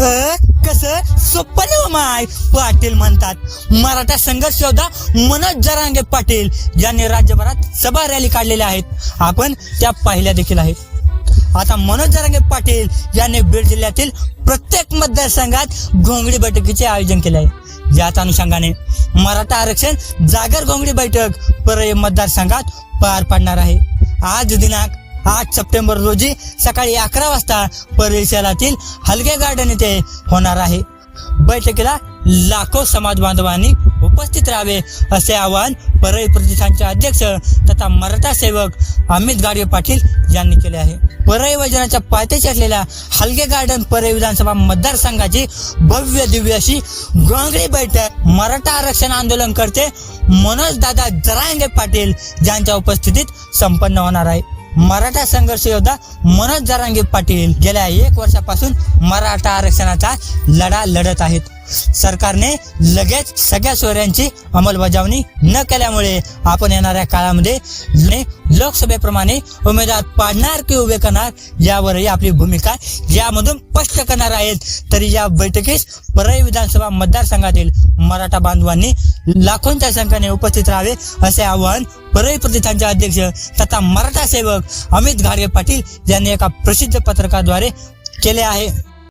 अ, कसं? सोपं हो माय. पाटील म्हणतात मराठा संघर्ष योद्धा मनोज जरांगे पाटील यांनी राज्यभरात सभा रॅली काढलेल्या आहेत. आपण त्या पाहिल्या देखील आहेत. आता मनोज जरांगे पाटील यांनी बीड जिल्ह्यातील प्रत्येक मतदारसंघात घोंगडी बैठकीचे आयोजन केले आहे. याच अनुषंगाने मराठा आरक्षण जागर घोंगडी बैठक परळी मतदारसंघात पार पडणार आहे. आज दिनांक आठ सप्टेंबर रोजी सकाळी अकरा वाजता परळी शहरातील गार्डन येथे होणार आहे. बैठकीला लाखो समाज बांधवांनी उपस्थित राहावे असे आवाहन परळी प्रतिष्ठानचे अध्यक्ष तथा मराठा सेवक अमित गाडगे पाटील यांनी केले आहे. परळी वजनाच्या पायथ्याशी असलेल्या हलगे गार्डन परळी विधानसभा मतदारसंघाची भव्य दिव्य अशी गोंगळी बैठक मराठा आरक्षण आंदोलन करते मनोज दादा जरांगे पाटील यांच्या उपस्थितीत संपन्न होणार आहे. मराठा संघर्ष योद्धा मनोज जरांगे पाटील गेल्या एक वर्षापासून मराठा आरक्षणाचा लढा लढत आहेत. सरकारने लगेच सगळ्या सोयऱ्यांची अंमलबजावणी न केल्यामुळे आपण येणाऱ्या काळामध्ये लोकसभेप्रमाणे उमेदवार पाडणार की उभे करणार यावरही आपली भूमिका यामधून स्पष्ट करणार आहेत. तरी या बैठकीस परळी विधानसभा मतदारसंघातील मराठा बांधवांनी लाखोंच्या संख्येने उपस्थित राहावे असे आवाहन परळी प्रतिष्ठानचे अध्यक्ष तथा मराठा सेवक अमित घाडगे पाटील यांनी एका प्रसिद्ध पत्रकाद्वारे केले आहे.